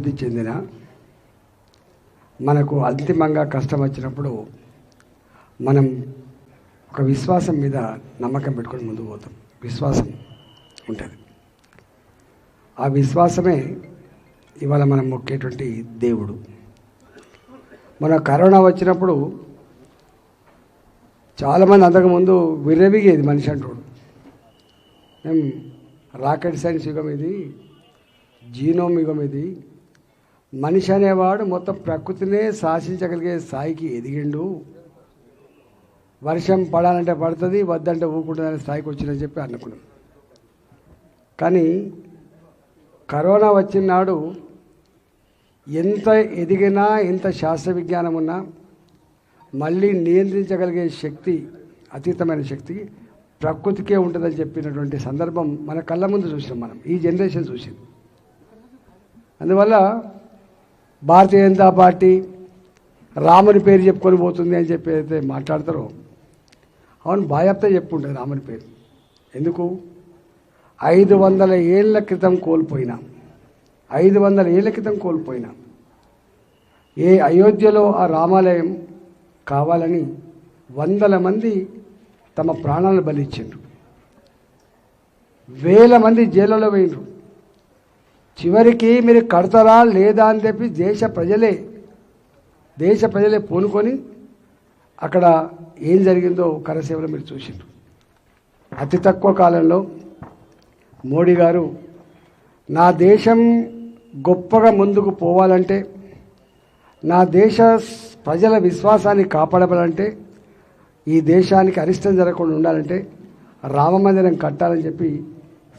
అభివృద్ధి చెందిన మనకు అంతిమంగా కష్టం వచ్చినప్పుడు మనం ఒక విశ్వాసం మీద నమ్మకం పెట్టుకొని ముందుకు పోతాం. విశ్వాసం ఉంటుంది. ఆ విశ్వాసమే ఇవాళ మనం మొక్కేటువంటి దేవుడు. మన కరోనా వచ్చినప్పుడు చాలామంది అంతకుముందు విర్రవిగేది మనిషి అంటాడు. మేము రాకెట్ సైన్స్ యుగం ఇది జీనోమ్ యుగం ఇది మనిషి అనేవాడు మొత్తం ప్రకృతినే శాసించగలిగే స్థాయికి ఎదిగిండు. వర్షం పడాలంటే పడుతుంది వద్దంటే ఊకుంటుందనే స్థాయికి వచ్చిందని చెప్పి అనుకున్నాం. కానీ కరోనా వచ్చిన నాడు ఎంత ఎదిగినా ఎంత శాస్త్ర విజ్ఞానం ఉన్నా మళ్ళీ నియంత్రించగలిగే శక్తి అతీతమైన శక్తి ప్రకృతికే ఉంటుందని చెప్పినటువంటి సందర్భం మన కళ్ళ ముందు చూసినాం మనం ఈ జనరేషన్ చూసింది. అందువల్ల భారతీయ జనతా పార్టీ రాముని పేరు చెప్పుకొని పోతుంది అని చెప్పి అయితే మాట్లాడతారో? అవును బాధ్యత చెప్పుండే రాముని పేరు. ఎందుకు? ఐదు వందల ఏళ్ళ క్రితం కోల్పోయినా. ఐదు వందల ఏళ్ళ క్రితం కోల్పోయినా. ఏ అయోధ్యలో ఆ రామాలయం కావాలని వందల మంది తమ ప్రాణాలను బలిచ్చిండ్రు. వేల మంది జైళ్ళలో పోయినరు చివరికి మీరు కడతారా లేదా అని చెప్పి దేశ ప్రజలే దేశ ప్రజలే పూనుకొని అక్కడ ఏం జరిగిందో కరసేవలో మీరు చూసిండ్రు. అతి తక్కువ కాలంలో మోడీ గారు నా దేశం గొప్పగా ముందుకు పోవాలంటే నా దేశ ప్రజల విశ్వాసాన్ని కాపాడబడాలంటే ఈ దేశానికి అరిష్టం జరగకుండా ఉండాలంటే రామ మందిరం కట్టాలని చెప్పి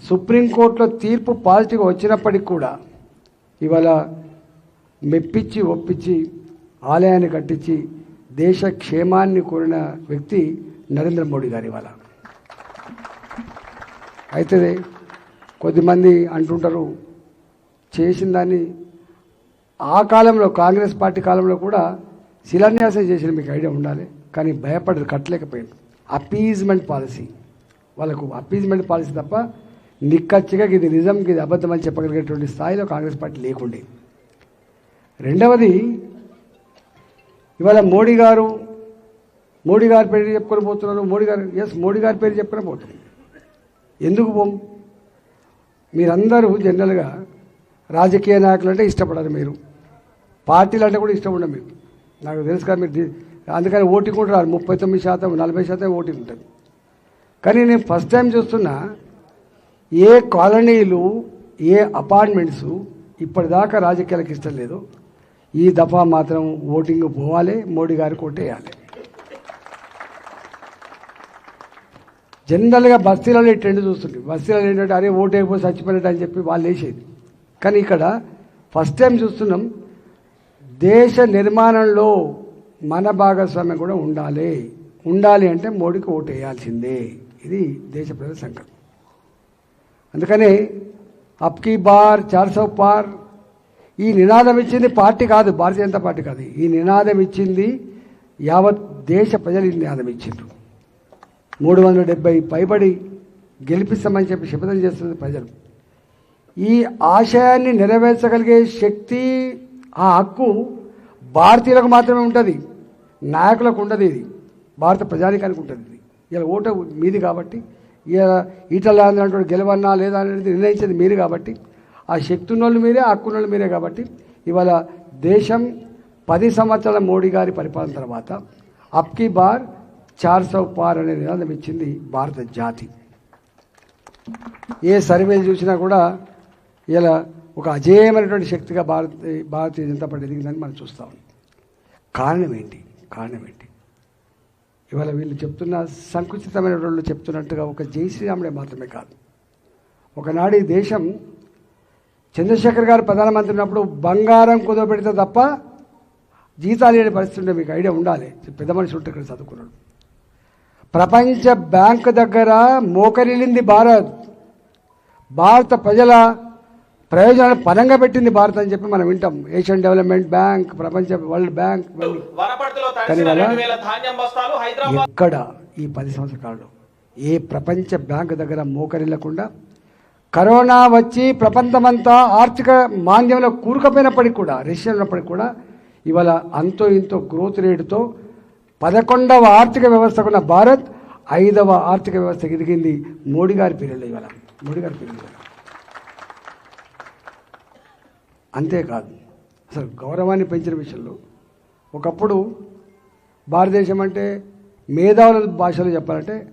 సుప్రీంకోర్టులో తీర్పు పాజిటివ్గా వచ్చినప్పటికి కూడా ఇవాళ మెప్పించి ఒప్పించి ఆలయాన్ని కట్టించి దేశ క్షేమాన్ని కోరిన వ్యక్తి నరేంద్ర మోడీ గారు ఇవాళ. అయితే కొద్దిమంది అంటుంటారు చేసిన దాన్ని ఆ కాలంలో కాంగ్రెస్ పార్టీ కాలంలో కూడా శిలాన్యాసం చేసిన మీకు ఐడియా ఉండాలి కానీ భయపడరు కట్టలేకపోయింది అపీజ్మెంట్ పాలసీ. వాళ్ళకు అపీజ్మెంట్ పాలసీ తప్ప నిక్కచ్చిగా ఇది నిజం ఇది అబద్ధం అని చెప్పగలిగేటువంటి స్థాయిలో కాంగ్రెస్ పార్టీ లేకుండే. రెండవది ఇవాళ మోడీ గారు మోడీ గారి పేరు చెప్పుకొని పోతున్నారు మోడీ గారు ఎస్ మోడీ గారి పేరు చెప్పుకొని పోతుంది ఎందుకు పోం మీరందరూ జనరల్గా రాజకీయ నాయకులు అంటే ఇష్టపడరు మీరు. పార్టీలు అంటే కూడా ఇష్టం ఉండదు మీరు. నాకు తెలుసు కదా మీరు అందుకని ఓటింగ్ కూడా రాదు ముప్పై తొమ్మిది శాతం నలభై శాతం ఓటింగ్ ఉంటుంది. కానీ నేను ఫస్ట్ టైం చూస్తున్నా ఏ కాలనీలు ఏ అపార్ట్మెంట్స్ ఇప్పటిదాకా రాజకీయాలకు ఇష్టం లేదు. ఈ దఫా మాత్రం ఓటింగ్ పోవాలి మోడీ గారికి ఓటేయాలి జనరల్గా బస్తీలలో ట్రెండ్ చూస్తుంది. బస్తీలలో ఏంటంటే అరే ఓటు అయిపోయి చచ్చిపోయినట్టు అని చెప్పి వాళ్ళు వేసేది. కానీ ఇక్కడ ఫస్ట్ టైం చూస్తున్నాం దేశ నిర్మాణంలో మన భాగస్వామ్యం కూడా ఉండాలి. ఉండాలి అంటే మోడీకి ఓటు వేయాల్సిందే. ఇది దేశ ప్రజల సంకల్పం. అందుకని అప్కి బార్ చార్సో పార్ ఈ నినాదం ఇచ్చింది పార్టీ కాదు భారతీయ జనతా పార్టీ కాదు. ఈ నినాదం ఇచ్చింది యావత్ దేశ ప్రజలు ఈ నినాదం ఇచ్చిండ్రు మూడు వందల డెబ్బై పైబడి గెలిపిస్తామని చెప్పి శపథం చేస్తుంది ప్రజలు. ఈ ఆశయాన్ని నెరవేర్చగలిగే శక్తి ఆ హక్కు భారతీయులకు మాత్రమే ఉంటుంది. నాయకులకు ఉండదు ఇది. భారత ప్రజానికానికి ఉంటుంది ఇది. ఇలా ఓటు మీది కాబట్టి ఈటల అన్నటువంటి గెలవన్నా లేదా అనేది నిర్ణయించేది మీరు కాబట్టి ఆ శక్తి ఉన్నోళ్ళు మీరే హక్కున్నోళ్ళు మీరే కాబట్టి ఇవాళ దేశం పది సంవత్సరాల మోడీ గారి పరిపాలన తర్వాత అప్కి బార్ చార్ సౌ పార్ అనే నినాదం ఇచ్చింది భారత జాతి. ఏ సర్వేలు చూసినా కూడా ఇలా ఒక అజేయమైనటువంటి శక్తిగా భారత భారతీయ జనతా పార్టీ ఎదిగిందని మనం చూస్తాం ఉన్నాం. కారణం ఏంటి? కారణం ఏంటి? ఇవాళ వీళ్ళు చెప్తున్న సంకుచితమైన వాళ్ళు చెప్తున్నట్టుగా ఒక జై శ్రీరాముడే మాత్రమే కాదు. ఒకనాడు ఈ దేశం చంద్రశేఖర్ గారు ప్రధానమంత్రి ఉన్నప్పుడు బంగారం కుదవబెడితే తప్ప జీతాలు లేని పరిస్థితి ఉండే మీకు ఐడియా ఉండాలి. పెద్ద మనిషి ఉంటే ఇక్కడ చదువుకున్నాడు. ప్రపంచ బ్యాంక్ దగ్గర మోకరిల్లింది భారత్. భారత ప్రజల ప్రయోజనాలు పరంగా పెట్టింది భారత్ అని చెప్పి మనం వింటాం. ఏషియన్ డెవలప్మెంట్ బ్యాంక్ ప్రపంచ వరల్డ్ బ్యాంక్ ఎక్కడ ఈ పది సంవత్సరాల ఏ ప్రపంచ బ్యాంక్ దగ్గర మోకరిల్లకుండా కరోనా వచ్చి ప్రపంచమంతా ఆర్థిక మాంద్యంలో కూరుకపోయినప్పటికీ కూడా రెసిషన్ ఉన్నప్పటికీ కూడా ఇవాళ అంతో ఇంతో గ్రోత్ రేటుతో పదకొండవ ఆర్థిక వ్యవస్థకున్న భారత్ ఐదవ ఆర్థిక వ్యవస్థ ఎదిగింది మోడీ గారి పీరియడ్లో ఇవాళ. మోడీ గారి పీరియడ్లో. అంతేకాదు. అసలు గౌరవాన్ని పెంచిన విషయంలో ఒకప్పుడు భారతదేశం అంటే మేధావుల భాషలో చెప్పాలంటే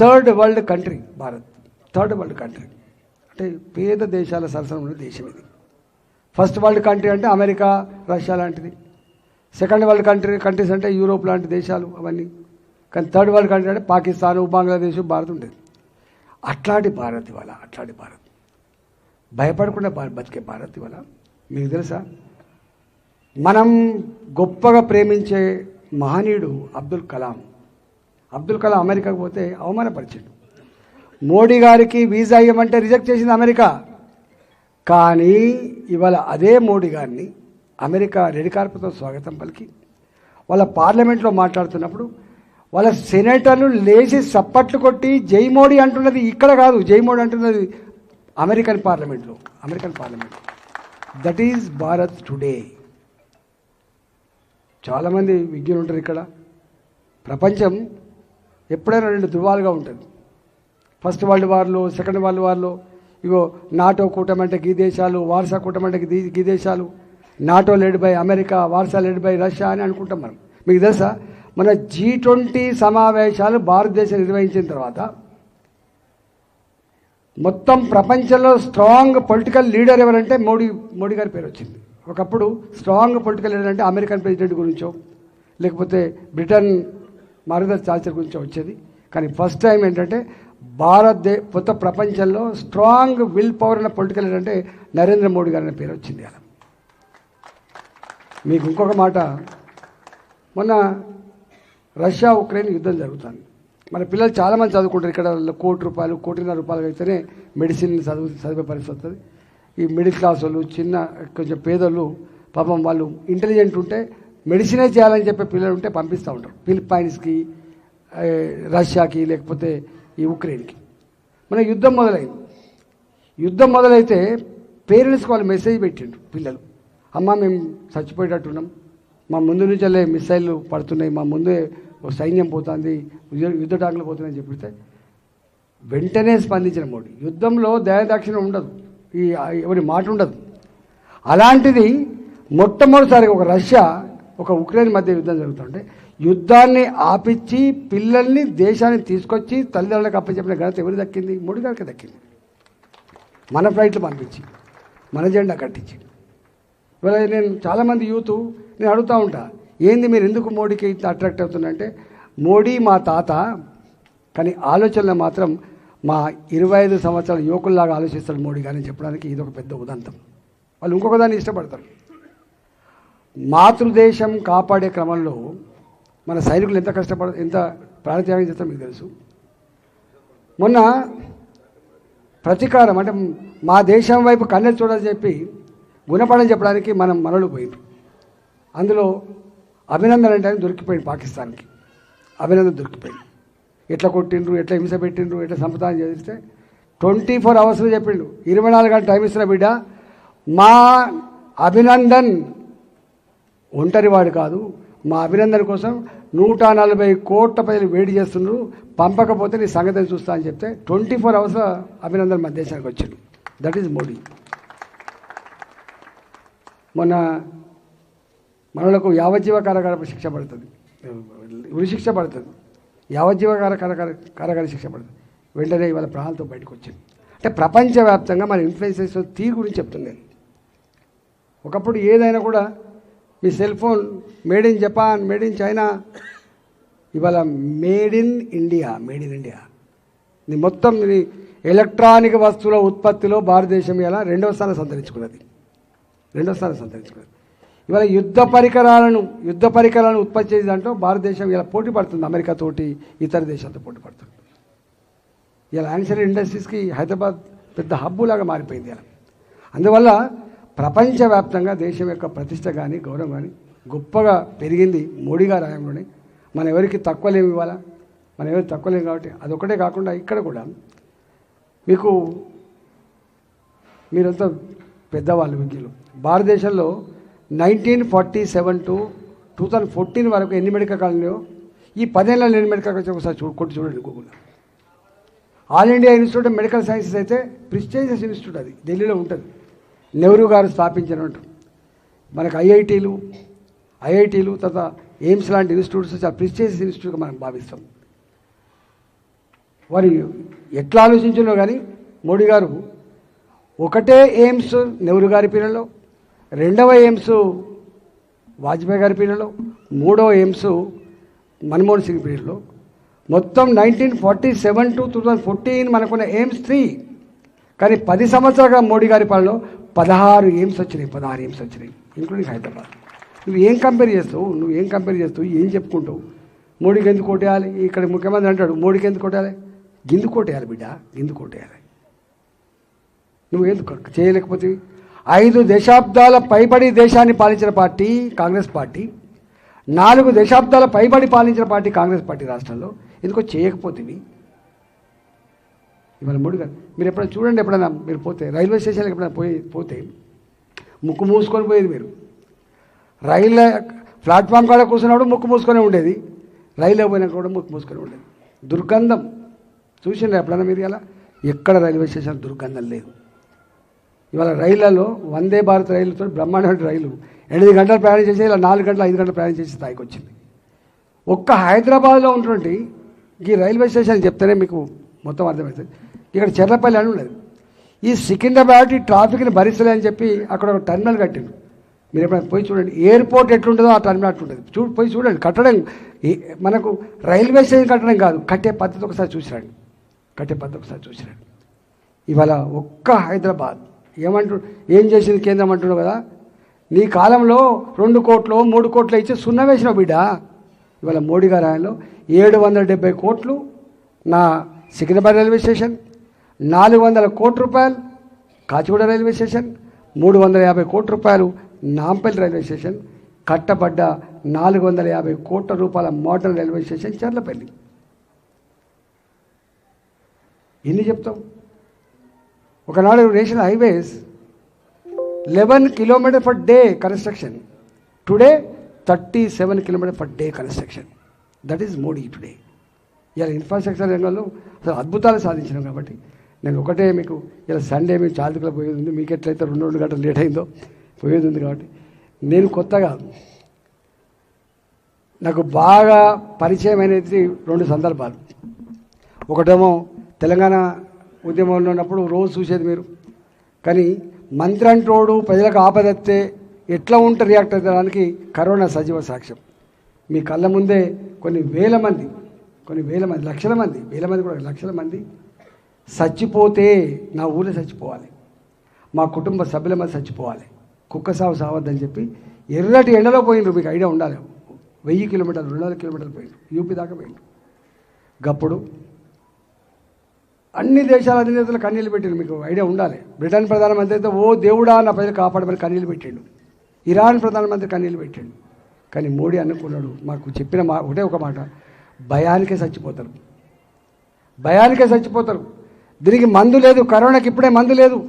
third world country Bharat. Third world country. అంటే పేద దేశాల సరసన ఉన్న దేశం ఇది. ఫస్ట్ వరల్డ్ కంట్రీ అంటే అమెరికా రష్యా లాంటిది. సెకండ్ వరల్డ్ కంట్రీ కంట్రీస్ అంటే యూరోప్ లాంటి దేశాలు అవన్నీ. కానీ థర్డ్ వరల్డ్ కంట్రీ అంటే పాకిస్తాన్ బంగ్లాదేశ్ భారత్ ఉండేది. అట్లాంటి భారత్ ఇవాళ అట్లాంటి భారత్. భయపడకుండా బతికే భారత్ ఇవాళ. మీకు తెలుసా? మనం గొప్పగా ప్రేమించే మహనీయుడు అబ్దుల్ కలాం. అబ్దుల్ కలాం అమెరికాకు పోతే అవమానపరిచాడు. మోడీ గారికి వీసా ఇవ్వమంటే రిజెక్ట్ చేసింది అమెరికా. కానీ ఇవాళ అదే మోడీ గారిని అమెరికా రెడ్ కార్పెట్తో స్వాగతం పలికి వాళ్ళ పార్లమెంట్లో మాట్లాడుతున్నప్పుడు వాళ్ళ సెనేటర్లు లేచి సప్పట్లు కొట్టి జై మోడీ అంటున్నది ఇక్కడ కాదు జై మోడీ అంటున్నది అమెరికన్ పార్లమెంట్లో American parliament that is Bharat today చాలామంది విజ్ఞులు ఉంటారు ఇక్కడ. ప్రపంచం ఎప్పుడైనా రెండు ధృవాలుగా ఉంటుంది. ఫస్ట్ వరల్డ్ వార్లో సెకండ్ వరల్డ్ వార్లో ఇగో నాటో కూటమి అంటే ఈ దేశాలు వార్సా కూటమి అంటే ఈ దేశాలు. NATO led by America Warsaw led by Russia అని అనుకుంటాం మనం. మీకు తెలుసా? మన జీ ట్వంటీ సమావేశాలు భారతదేశం నిర్వహించిన తర్వాత మొత్తం ప్రపంచంలో స్ట్రాంగ్ పొలిటికల్ లీడర్ ఎవరంటే మోడీ మోడీ గారి పేరు వచ్చింది. ఒకప్పుడు స్ట్రాంగ్ పొలిటికల్ లీడర్ అంటే అమెరికన్ ప్రెసిడెంట్ గురించో లేకపోతే బ్రిటన్ మార్గదర్శి చార్చర్ గురించో వచ్చేది. కానీ ఫస్ట్ టైం ఏంటంటే భారతదే కొత్త ప్రపంచంలో స్ట్రాంగ్ విల్ పవర్ ఉన్న పొలిటికల్ లీడర్ అంటే నరేంద్ర మోడీ గారి అనే పేరు వచ్చింది అలా. మీకు ఇంకొక మాట. మొన్న రష్యా ఉక్రెయిన్ యుద్ధం జరుగుతుంది. మన పిల్లలు చాలామంది చదువుకుంటారు. ఇక్కడ కోటి రూపాయలు కోటిన్నర రూపాయలు అయితేనే మెడిసిన్ చదువు చదివే పరిస్థితి వస్తుంది. ఈ మిడిల్ క్లాస్ వాళ్ళు చిన్న కొంచెం పేదోళ్ళు పాపం వాళ్ళు ఇంటెలిజెంట్ ఉంటే మెడిసినే చేయాలని చెప్పే పిల్లలు ఉంటే పంపిస్తూ ఉంటారు. ఫిలిప్పైన్స్కి రష్యాకి లేకపోతే ఈ ఉక్రెయిన్కి మన యుద్ధం మొదలైంది. యుద్ధం మొదలైతే పేరెంట్స్కి వాళ్ళు మెసేజ్ పెట్టిండ్రు పిల్లలు. అమ్మ మేము చచ్చిపోయేటట్టున్నాం మా ముందు నుంచి వెళ్ళే మిసైళ్ళు పడుతున్నాయి. మా ముందే సైన్యం పోతుంది యుద్ధ- ట్యాంకులు పోతుందని చెప్పితే వెంటనే స్పందించిన మోడీ. యుద్ధంలో దయాదాక్షిణ్యం ఉండదు. ఈ ఎవరి మాట ఉండదు. అలాంటిది మొట్టమొదటిసారిగా ఒక రష్యా ఒక ఉక్రెయిన్ మధ్య యుద్ధం జరుగుతుంటే యుద్ధాన్ని ఆపించి పిల్లల్ని దేశాన్ని తీసుకొచ్చి తల్లిదండ్రులకు అప్పచెప్పిన ఘనత ఎవరు దక్కింది? మోడీ గారికి దక్కింది. మన ఫ్లైట్లు పంపించి మన జెండా కట్టించి. ఇవాళ నేను చాలామంది యూత్ నేను అడుగుతూ ఉంటాను ఏంది మీరు ఎందుకు మోడీకి అట్రాక్ట్ అవుతుందంటే మోడీ మా తాత కానీ ఆలోచనలు మాత్రం మా ఇరవై ఐదు సంవత్సరాల యువకుల్లాగా ఆలోచిస్తాడు మోడీ కానీ చెప్పడానికి ఇది ఒక పెద్ద ఉదంతం. వాళ్ళు ఇంకొక దాన్ని ఇష్టపడతారు. మాతృదేశం కాపాడే క్రమంలో మన సైనికులు ఎంత కష్టపడ ఎంత ప్రాణత్యాగం చేస్తారో మీకు తెలుసు. మొన్న ప్రతీకారం అంటే మా దేశం వైపు కన్నెత్తి చూడాలని చెప్పి గుణపడని చెప్పడానికి మనం మనలు పోయింది అందులో అభినందన్ అంటే దొరికిపోయింది పాకిస్తాన్కి. అభినందన్ దొరికిపోయింది. ఎట్లా కొట్టిండ్రు ఎట్లా హింస పెట్టిండ్రు ఎట్లా సంప్రదాయం చేస్తే ట్వంటీ ఫోర్ అవర్స్లో చెప్పిండు. ఇరవై నాలుగు గంటలు టైం ఇస్తున్న బిడ్డ. మా అభినందన్ ఒంటరివాడు కాదు. మా అభినందన కోసం నూట నలభై కోట్ల ప్రజలు వేడి చేస్తున్నారు పంపకపోతే నీ సంగతిని చూస్తా అని చెప్తే ట్వంటీ ఫోర్ అవర్స్ అభినందన్ మన దేశానికి వచ్చాడు. That is Modi. మొన్న మనలకు యావజ్జీవ కారాగార శిక్ష పడుతుంది. ఉరిశిక్ష పడుతుంది. యావజ్జీవ కారాగార కారాగార శిక్ష పడుతుంది. వెంటనే ఇవాళ ప్రాణాలతో బయటకు వచ్చింది అంటే ప్రపంచవ్యాప్తంగా మన ఇన్ఫ్లుయెన్సెస్ తీ గురించి చెప్తుంది నేను. ఒకప్పుడు ఏదైనా కూడా మీ cell phone made in Japan made in China ఇవాళ made in India made in India. ఇది మొత్తం ఇది ఎలక్ట్రానిక్ వస్తువుల ఉత్పత్తిలో భారతదేశం ఇలా రెండవ స్థానం సంతరించుకున్నది. రెండవ స్థానం సంతరించుకున్నది. ఇవాళ యుద్ధ పరికరాలను యుద్ధ పరికరాలను ఉత్పత్తి చేసే దాంట్లో భారతదేశం ఇలా పోటీ పడుతుంది అమెరికా తోటి ఇతర దేశాలతో పోటీ పడుతుంది. ఇలా యాన్సర్ ఇండస్ట్రీస్కి హైదరాబాద్ పెద్ద హబ్బులాగా మారిపోయింది ఇలా. అందువల్ల ప్రపంచవ్యాప్తంగా దేశం యొక్క ప్రతిష్ట కానీ గౌరవం కానీ గొప్పగా పెరిగింది మోడీ గారు హయాంలోనే మనం ఎవరికి తక్కువ ఇవ్వాలా మనం ఎవరికి తక్కువ లేము కాబట్టి అదొకటే కాకుండా ఇక్కడ కూడా మీకు మీరంతా పెద్దవాళ్ళు విద్యలు భారతదేశంలో nineteen forty seven to two thousand fourteen వరకు ఎన్ని మెడికల్ కాలేజీలో ఈ పదేళ్ళలో ఎన్ని మెడికల్ కాలేజ్ ఒకసారి చూ కొట్టి చూడండి Google All India Institute of Medical Sciences అయితే ప్రిస్టేజియస్ ఇన్స్టిట్యూట్ అది ఢిల్లీలో ఉంటుంది. నెహ్రూ గారు స్థాపించినట్టు మనకు ఐఐటీలు ఐఐటీలు తర్వాత ఎయిమ్స్ లాంటి ఇన్స్టిట్యూట్స్ చాలా ప్రిస్టేజియస్ ఇన్స్టిట్యూట్గా మనం భావిస్తాం. వారి ఎట్లా ఆలోచించినో కానీ మోడీ గారు ఒకటే ఎయిమ్స్ నెహ్రూ గారి పీరియడ్లో రెండవ ఎయిమ్స్ వాజ్పేయి గారి పీరియడ్లో మూడవ ఎయిమ్స్ మన్మోహన్ సింగ్ పీరియడ్లో. మొత్తం nineteen forty seven to two thousand fourteen మనకున్న ఎయిమ్స్ త్రీ కానీ పది సంవత్సరాలుగా మోడీ గారి పాలనలో పదహారు ఎయిమ్స్ వచ్చినాయి పదహారు ఎయిమ్స్ వచ్చినాయి ఇంక్లూడింగ్ హైదరాబాద్. నువ్వు ఏం కంపేర్ చేస్తావు? నువ్వు ఏం కంపేర్ చేస్తావు? ఏం చెప్పుకుంటావు? మోడీకి ఎందుకు కొట్టేయాలి ఇక్కడ ముఖ్యమంత్రి అంటాడు మోడీకి ఎందుకు కొట్టాలి గిందు కొట్టేయాలి బిడ్డ గిందు కొట్టేయాలి నువ్వు ఎందుకు చేయలేకపోతే ఐదు దశాబ్దాల పైబడి దేశాన్ని పాలించిన పార్టీ కాంగ్రెస్ పార్టీ నాలుగు దశాబ్దాల పైబడి పాలించిన పార్టీ కాంగ్రెస్ పార్టీ రాష్ట్రంలో. ఎందుకో చేయకపోతేవి ఇవాళ మూడు గారు మీరు ఎప్పుడైనా చూడండి ఎప్పుడైనా మీరు పోతే రైల్వే స్టేషన్కి ఎప్పుడైనా పోయి పోతే ముక్కు మూసుకొని పోయేది మీరు. రైలు ప్లాట్ఫామ్ కాడ కూర్చున్నప్పుడు ముక్కు మూసుకొని ఉండేది. రైల్లో పోయినా కూడా ముక్కు మూసుకొని ఉండేది. దుర్గంధం. చూసిండ్రు ఎప్పుడైనా మీరు అలా ఎక్కడ రైల్వే స్టేషన్ దుర్గంధం లేదు. ఇవాళ రైళ్ళలో వందే భారత్ రైలుతో బ్రహ్మాండమైన రైలు. ఎనిమిది గంటలు ప్రయాణం చేసి ఇలా నాలుగు గంటలు ఐదు గంటలు ప్రయాణం చేసే స్థాయికి వచ్చింది ఒక్క హైదరాబాద్లో ఉన్నటువంటి ఈ రైల్వే స్టేషన్ చెప్తేనే మీకు మొత్తం అర్థమవుతుంది. ఇక్కడ చెర్లపల్లి అని ఉండదు ఈ సికింద్రాబాద్ ఈ ట్రాఫిక్ని భరిస్తలే అని చెప్పి అక్కడ ఒక టర్మినల్ కట్టిండు మీరు ఎప్పుడైనా పోయి చూడండి ఎయిర్పోర్ట్ ఎట్లుంటుందో ఆ టర్మినల్ అట్లుంటుంది. చూ పోయి చూడండి కట్టడం మనకు రైల్వే స్టేషన్ కట్టడం కాదు కట్టే పద్ధతి ఒకసారి చూసిరండి. కట్టే పద్ధతి ఒకసారి చూసిరండి. ఇవాళ ఒక్క హైదరాబాద్ ఏమంటు ఏం చేసింది కేంద్రం అంటున్నావు కదా? నీ కాలంలో రెండు కోట్లు మూడు కోట్లు ఇచ్చి సున్నా వేసినావు బిడ్డ. ఇవాళ మోడీ గారి ఆయనలో ఏడు వందల డెబ్బై కోట్లు నా సికింద్రాబాద్ రైల్వే స్టేషన్ నాలుగు వందల కోట్ల రూపాయలు కాచిగూడ రైల్వే స్టేషన్ మూడు వందల యాభై కోట్ల రూపాయలు నాంపల్లి రైల్వే స్టేషన్ కట్టబడ్డ నాలుగు వందల యాభై కోట్ల రూపాయల మోడల్ రైల్వే స్టేషన్ చర్లపల్లి. ఎన్ని చెప్తావు? ఒకనాడు national highways eleven kilometer per day construction. Today thirty seven kilometer per day construction. That is Modi today. ఇలా ఇన్ఫ్రాస్ట్రక్చర్ రంగంలో అసలు అద్భుతాలు సాధించినాం కాబట్టి నేను ఒకటే మీకు ఇలా సండే మీకు చాలుకలో పోయేది ఉంది. మీకు ఎట్లయితే రెండు రెండు గంటలు లేట్ అయిందో పోయేది ఉంది కాబట్టి నేను కొత్తగా నాకు బాగా పరిచయం అనేది రెండు సందర్భాలు. ఒకటేమో తెలంగాణ ఉద్యమంలో ఉన్నప్పుడు రోజు చూసేది మీరు. కానీ మంత్రి అంటోడు ప్రజలకు ఆపదత్తే ఎట్లా ఉంటే రియాక్ట్ అవ్వడానికి కరోనా సజీవ సాక్ష్యం. మీ కళ్ళ ముందే కొన్ని వేల మంది కొన్ని వేల మంది లక్షల మంది వేల మంది కూడా లక్షల మంది చచ్చిపోతే నా ఊళ్ళో చచ్చిపోవాలి. మా కుటుంబ సభ్యుల మంది చచ్చిపోవాలి. కుక్క సాగు సావద్దని చెప్పి ఎర్రటి ఎండలో పోయిండ్రు మీకు ఐడియా ఉండాలి. వెయ్యి కిలోమీటర్లు రెండు వందల కిలోమీటర్లు పోయిండ్రు. యూపీ దాకా పోయిండ్రు. గప్పుడు అన్ని దేశాల అధినేతలు కన్నీళ్ళు పెట్టారు మీకు ఐడియా ఉండాలి. బ్రిటన్ ప్రధానమంత్రి అయితే ఓ దేవుడా నా ప్రజలు కాపాడమని కన్నీళ్ళు పెట్టాడు. ఇరాన్ ప్రధానమంత్రి కన్నీళ్ళు పెట్టాడు. కానీ మోడీ అనుకున్నాడు. మాకు చెప్పిన మా ఒకటే ఒక మాట. భయానికే చచ్చిపోతారు. భయానికే చచ్చిపోతారు. దీనికి మందు లేదు. కరోనాకి ఇప్పుడే మందు లేదు.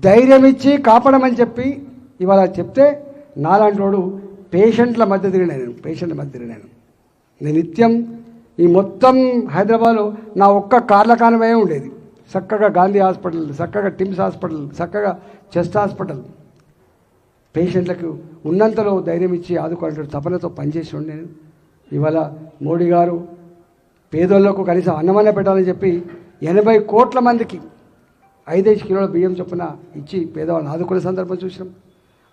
ధైర్యం ఇచ్చి కాపాడమని చెప్పి ఇవాళ చెప్తే నాలాంటి వాడు పేషెంట్ల మధ్య తిరిగినాను నేను పేషెంట్ల మధ్య తిరిగినాను నేను నిత్యం ఈ మొత్తం హైదరాబాద్లో నా ఒక్క కార్ల కానవే ఉండేది. చక్కగా గాంధీ హాస్పిటల్ చక్కగా టిమ్స్ హాస్పిటల్ చక్కగా చెస్ట్ హాస్పిటల్. పేషెంట్లకు ఉన్నంతలో ధైర్యం ఇచ్చి ఆదుకోవాలంటే తపనతో పనిచేసి ఉండే నేను ఇవాళ మోడీ గారు పేదోళ్ళకు కనీసం అన్నమనే పెట్టాలని చెప్పి ఎనభై కోట్ల మందికి ఐదైదు కిలోల బియ్యం చొప్పున ఇచ్చి పేదవాళ్ళని ఆదుకునే సందర్భం చూసినాం.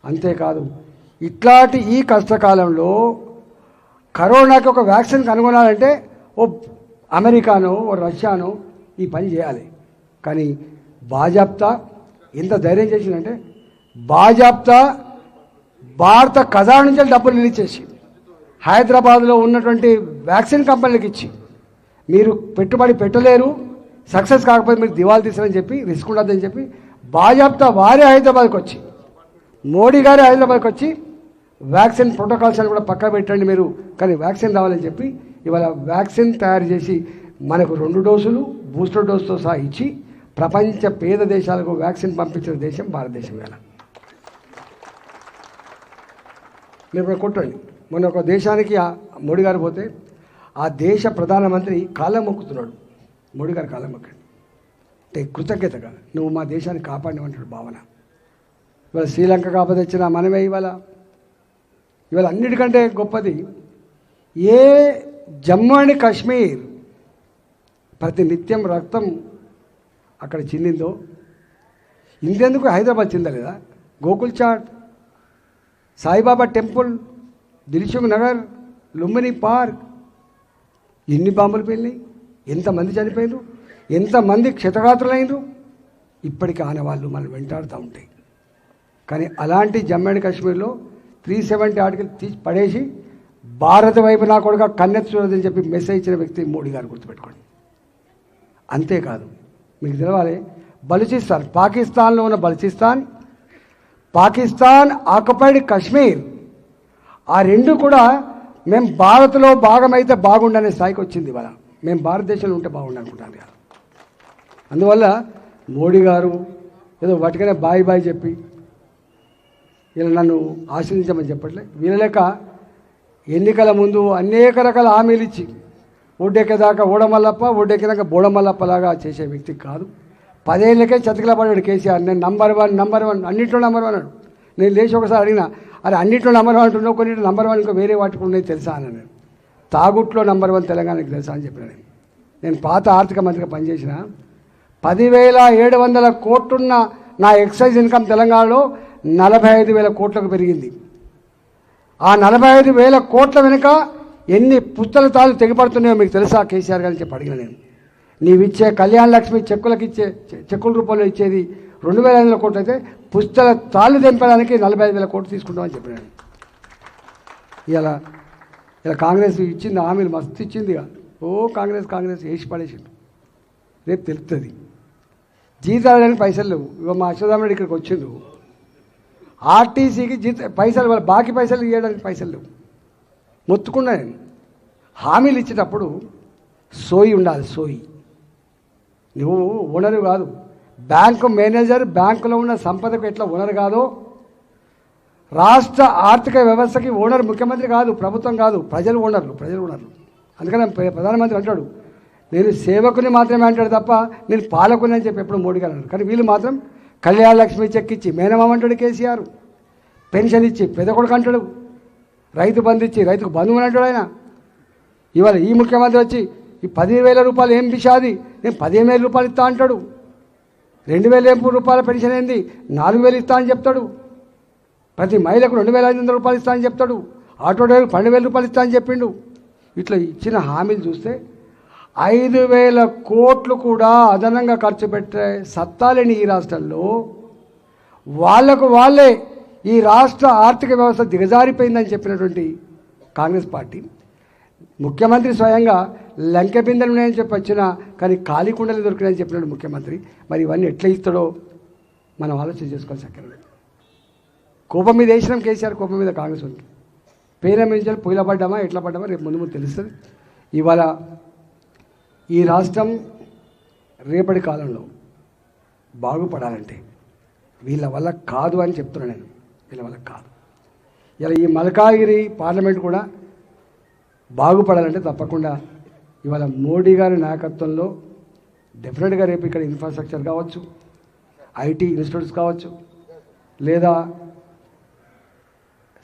అంతేకాదు ఇట్లాంటి ఈ కష్టకాలంలో కరోనాకి ఒక వ్యాక్సిన్ కనుగొనాలంటే ఓ అమెరికానో ఓ రష్యానో ఈ పని చేయాలి. కానీ బాజాప్తా ఎంత ధైర్యం చేసిందంటే బాజాప్తా భారత ఖజానా నుంచి డబ్బులు నిలిచేసి హైదరాబాద్లో ఉన్నటువంటి వ్యాక్సిన్ కంపెనీలకు ఇచ్చి మీరు పెట్టుబడి పెట్టలేరు సక్సెస్ కాకపోతే మీరు దివాలు తీసారని చెప్పి రిస్క్ ఉండదని చెప్పి బాజాప్తా వారే హైదరాబాద్కి వచ్చి మోడీ గారే హైదరాబాద్కి వచ్చి వ్యాక్సిన్ ప్రోటోకాల్స్ అని కూడా పక్క పెట్టండి మీరు కానీ వ్యాక్సిన్ రావాలని చెప్పి ఇవాళ వ్యాక్సిన్ తయారు చేసి మనకు రెండు డోసులు బూస్టర్ డోసుతో సహా ఇచ్చి ప్రపంచ పేద దేశాలకు వ్యాక్సిన్ పంపించిన దేశం భారతదేశం వేళ మీరు కొట్టండి. మొన్న ఒక దేశానికి మోడీ గారు పోతే ఆ దేశ ప్రధానమంత్రి కాలం మొక్కుతున్నాడు. మోడీ గారు కాలం మొక్కండి. అంటే కృతజ్ఞతగా నువ్వు మా దేశాన్ని కాపాడినవంటాడు భావన. ఇవాళ శ్రీలంక కాపదొచ్చిన మనమే ఇవాళ. ఇవాళ అన్నిటికంటే గొప్పది ఏ జమ్మూ అండ్ కాశ్మీర్ ప్రతి నిత్యం రక్తం అక్కడ చిందిందో? ఇంతెందుకు Hyderabad చెందలేదా? Gokul chaat Saibaba temple Dilsukhnagar Lumbini park. ఎన్ని బాంబులు పేలినాయి? ఎంతమంది చనిపోయినారు ఎంతమంది క్షతగాత్రులైనరు? ఇప్పటికీ ఆనవాళ్ళు మనం వెంటాడుతూ ఉంటాయి. కానీ అలాంటి జమ్మూ అండ్ కాశ్మీర్లో త్రీ సెవెంటీ ఆర్టికల్ తీసి పడేసి భారత వైపు నా కొడుక కన్నెత్తి చూడదని చెప్పి మెసేజ్ ఇచ్చిన వ్యక్తి మోడీ గారు గుర్తుపెట్టుకోండి. అంతేకాదు మీకు తెలవాలి బలుచిస్తాన్ పాకిస్తాన్లో ఉన్న బలుచిస్తాన్ పాకిస్తాన్ ఆక్యుపైడ్ కాశ్మీర్ ఆ రెండు కూడా మేము భారత్లో భాగమైతే బాగుండనే స్థాయికి వచ్చింది ఇవాళ. మేము భారతదేశంలో ఉంటే బాగుండు కదా అందువల్ల మోడీ గారు ఏదో వాటికనే బాయ్ బాయ్ చెప్పి ఇలా నన్ను ఆశ్రయించమని చెప్పట్లే. వీళ్ళ లెక్క ఎన్నికల ముందు అనేక రకాల హామీలు ఇచ్చి ఒడ్డెక్కేదాకా ఓడమల్లప్ప ఒడ్డెక్కినాక బోడమల్లప్పలాగా చేసే వ్యక్తి కాదు. పదేళ్ళకే చతికిల పడ్డాడు కేసీఆర్. నేను నంబర్ వన్ నంబర్ వన్ అన్నింటిలో నంబర్ వన్ అన్నాడు. నేను లేచి ఒకసారి అడిగినా అరే అన్నింటిలో నంబర్ వన్ అంటున్నావు? కొన్నింటి నంబర్ వన్ ఇంకా వేరే వాటికి ఉన్నాయి తెలుసా? అని నేను తాగుట్లో నంబర్ వన్ తెలంగాణకి తెలుసా అని చెప్పిన నేను. నేను పాత ఆర్థిక మంత్రిగా పనిచేసిన. పదివేల ఏడు వందల కోట్లున్న నా ఎక్సైజ్ ఇన్కమ్ తెలంగాణలో నలభై ఐదు వేల కోట్లకు పెరిగింది. ఆ నలభై ఐదు వేల కోట్ల వెనుక ఎన్ని పుస్తల తాలు తెగిపడుతున్నాయో మీకు తెలుసా కేసీఆర్ గారిని చెప్పి అడిగిన నేను. నీవిచ్చే కళ్యాణ లక్ష్మి చెక్కులకు ఇచ్చే చెక్కుల రూపంలో ఇచ్చేది రెండు వేల ఐదు వందల కోట్లు అయితే పుస్తల తాళ్ళు తెంపడానికి నలభై ఐదు వేల కోట్లు తీసుకుంటామని చెప్పినాను ఇలా ఇలా కాంగ్రెస్ ఇచ్చింది హామీలు మస్తు ఇచ్చింది ఇక. ఓ కాంగ్రెస్ కాంగ్రెస్ వేసి పడేసిండు. రేపు తెలుస్తుంది జీతాలు పైసలు లేవు. మా అశ్వధామరెడ్డి ఇక్కడికి వచ్చిండు. ఆర్టీసీకి జీత పైసలు వాళ్ళ బాకీ పైసలు ఇవ్వడానికి పైసలు లేవు. మొత్తుకున్నా నేను హామీలు ఇచ్చేటప్పుడు సోయి ఉండాలి సోయి. నువ్వు ఓనరు కాదు. బ్యాంకు మేనేజర్ బ్యాంకులో ఉన్న సంపదకు ఎట్లా ఓనర్ కాదో రాష్ట్ర ఆర్థిక వ్యవస్థకి ఓనర్ ముఖ్యమంత్రి కాదు ప్రభుత్వం కాదు ప్రజలు ఓనర్లు ప్రజలు ఓనర్లు. అందుకని ప్ర- ప్రధానమంత్రి అంటాడు నేను సేవకుని మాత్రమే అంటాడు తప్ప నేను పాలకుని అని చెప్పి ఎప్పుడు మోడీ గారు అన్నాడు కానీ వీళ్ళు మాత్రం కళ్యాణ లక్ష్మి చెక్ ఇచ్చి మేనమామ అంటాడు కేసీఆర్. పెన్షన్ ఇచ్చి పెద్ద కొడుకు అంటాడు. రైతు బంధు ఇచ్చి రైతుకు బంధువు అంటాడు ఆయన. ఇవాళ ఈ ముఖ్యమంత్రి వచ్చి ఈ పదిహేను వేల రూపాయలు ఏం పిషాది నేను పదిహేను వేల రూపాయలు ఇస్తా అంటాడు. రెండు వేల ఏం రూపాయల పెన్షన్ ఏంది? నాలుగు వేలు ఇస్తా అని చెప్తాడు. ప్రతి మహిళకు రెండు వేల ఐదు వందల రూపాయలు ఇస్తా అని చెప్తాడు. ఆటో డ్రైవర్ పన్నెండు వేల రూపాయలు ఇస్తా అని చెప్పిండు. ఇట్లా ఇచ్చిన హామీలు చూస్తే ఐదు వేల కోట్లు కూడా అదనంగా ఖర్చు పెట్టే సత్తాలేని ఈ రాష్ట్రంలో వాళ్ళకు వాళ్ళే ఈ రాష్ట్ర ఆర్థిక వ్యవస్థ దిగజారిపోయిందని చెప్పినటువంటి కాంగ్రెస్ పార్టీ. ముఖ్యమంత్రి స్వయంగా లంక బిందెలు ఉన్నాయని చెప్పి వచ్చినా కానీ ఖాళీ కుండలు దొరికినాయని చెప్పినాడు ముఖ్యమంత్రి. మరి ఇవన్నీ ఎట్లా ఇస్తాడో మనం ఆలోచన చేసుకోవాలి చక్కగా కోపం మీద వేసినాం కేసీఆర్ కోపం మీద కాంగ్రెస్ ఉంది. పేరు మించాలి పొయ్యిల పడ్డామా ఎట్లా పడ్డామా రేపు ముందు ముందు తెలుస్తుంది. ఇవాళ ఈ రాష్ట్రం రేపటి కాలంలో బాగుపడాలంటే వీళ్ళ వల్ల కాదు అని చెప్తున్నాను నేను. వీళ్ళ వల్ల కాదు. ఇలా ఈ మల్కాగిరి పార్లమెంట్ కూడా బాగుపడాలంటే తప్పకుండా ఇవాళ మోడీ గారి నాయకత్వంలో డెఫినెట్గా రేపు ఇక్కడ ఇన్ఫ్రాస్ట్రక్చర్ కావచ్చు ఐటీ ఇన్స్టిట్యూట్స్ కావచ్చు లేదా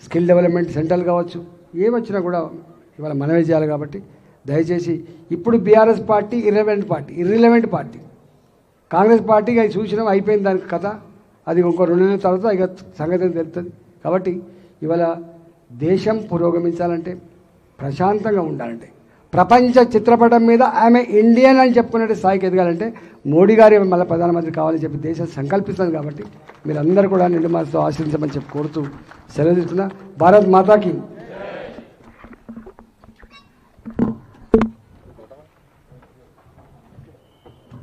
స్కిల్ డెవలప్మెంట్ సెంటర్లు కావచ్చు ఏమొచ్చినా కూడా ఇవాళ మనమే చేయాలి కాబట్టి దయచేసి ఇప్పుడు BRS party irrelevant party irrelevant party. Congress పార్టీకి అది చూసినాం అయిపోయింది దానికి కథ. అది ఇంకో రెండు నెలల తర్వాత ఇక సంగతి తెలుస్తుంది కాబట్టి ఇవాళ దేశం పురోగమించాలంటే ప్రశాంతంగా ఉండాలంటే ప్రపంచ చిత్రపటం మీద ఆమె ఇండియన్ అని చెప్పుకునే స్థాయికి ఎదగాలంటే మోడీ గారు మళ్ళీ ప్రధానమంత్రి కావాలని చెప్పి దేశం సంకల్పిస్తుంది కాబట్టి మీరందరూ కూడా నిండు మనసుతో ఆశ్రయించమని చెప్పి కోరుతూ సెలవు తీసుకున్నా. భారత్ మాతాకి